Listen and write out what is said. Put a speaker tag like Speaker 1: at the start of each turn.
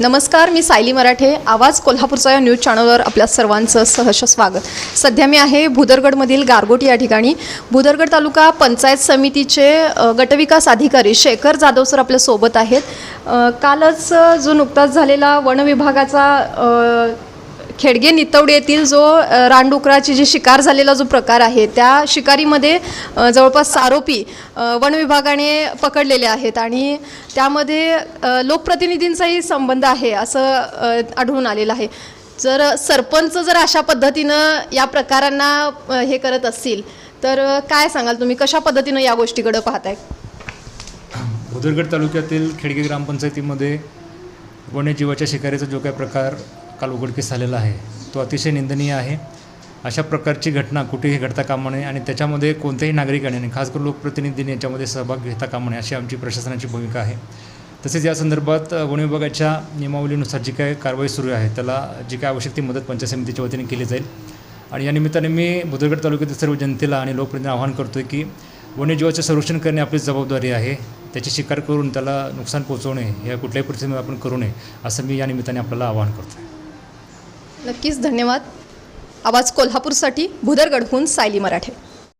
Speaker 1: नमस्कार मी सायली मराठे. आवाज कोल्हापूरचा या न्यूज चॅनलवर आपल्या सर्वांचं सहर्ष स्वागत. सध्या मी आहे भुदरगडमधील गारगोट या ठिकाणी. भुदरगड तालुका पंचायत समितीचे गटविकास अधिकारी शेखर जाधव सर आपल्यासोबत आहेत. कालच जो नुकताच झालेला वनविभागाचा खेडगे नितवडे येथील जो रानडुकराची जी शिकार झालेला जो प्रकार आहे त्या शिकारीमध्ये जवळपास आरोपी वन विभागाने पकडलेले आहेत आणि त्यामध्ये लोकप्रतिनिधींचाही संबंध आहे असं आढळून आलेलं आहे. जर सरपंच जर अशा पद्धतीनं या प्रकारांना हे करत असतील तर काय सांगाल तुम्ही? कशा पद्धतीनं या गोष्टीकडे पाहताय?
Speaker 2: भुदरगड तालुक्यातील खेडगे ग्रामपंचायतीमध्ये वन्यजीवाच्या शिकारीचा जो काही प्रकार काल उघडकीस झालेला आहे. तो अतिशय निंदनीय आहे. अशा प्रकारची घटना कुठेही घडता कामा नये आणि त्याच्यामध्ये कोणत्याही नागरिकाने आणि खास करून लोकप्रतिनिधींनी याच्यामध्ये सहभाग घेता कामा नये अशी आमची प्रशासनाची भूमिका आहे. तसेच या संदर्भात वन विभागाच्या नियमावलीनुसार जी काय कारवाई सुरू आहे त्याला जी काय आवश्यक ती मदत पंचायत समितीच्या वतीने केली जाईल. आणि या निमित्ताने मी बुधगड तालुक्यातील सर्व जनतेला आणि लोकप्रतिनिधी आवाहन करतो आहे की वन्यजीवाचे संरक्षण करणे आपली जबाबदारी आहे. त्याची शिकार करून त्याला नुकसान पोहोचवणे या कुठल्याही परिस्थितीमध्ये आपण करू नये असं मी या निमित्ताने आपल्याला आवाहन करतो आहे
Speaker 1: नक्कीच धन्यवाद. आवाज कोल्हापूरसाठी भुदरगडहून सायली मराठे.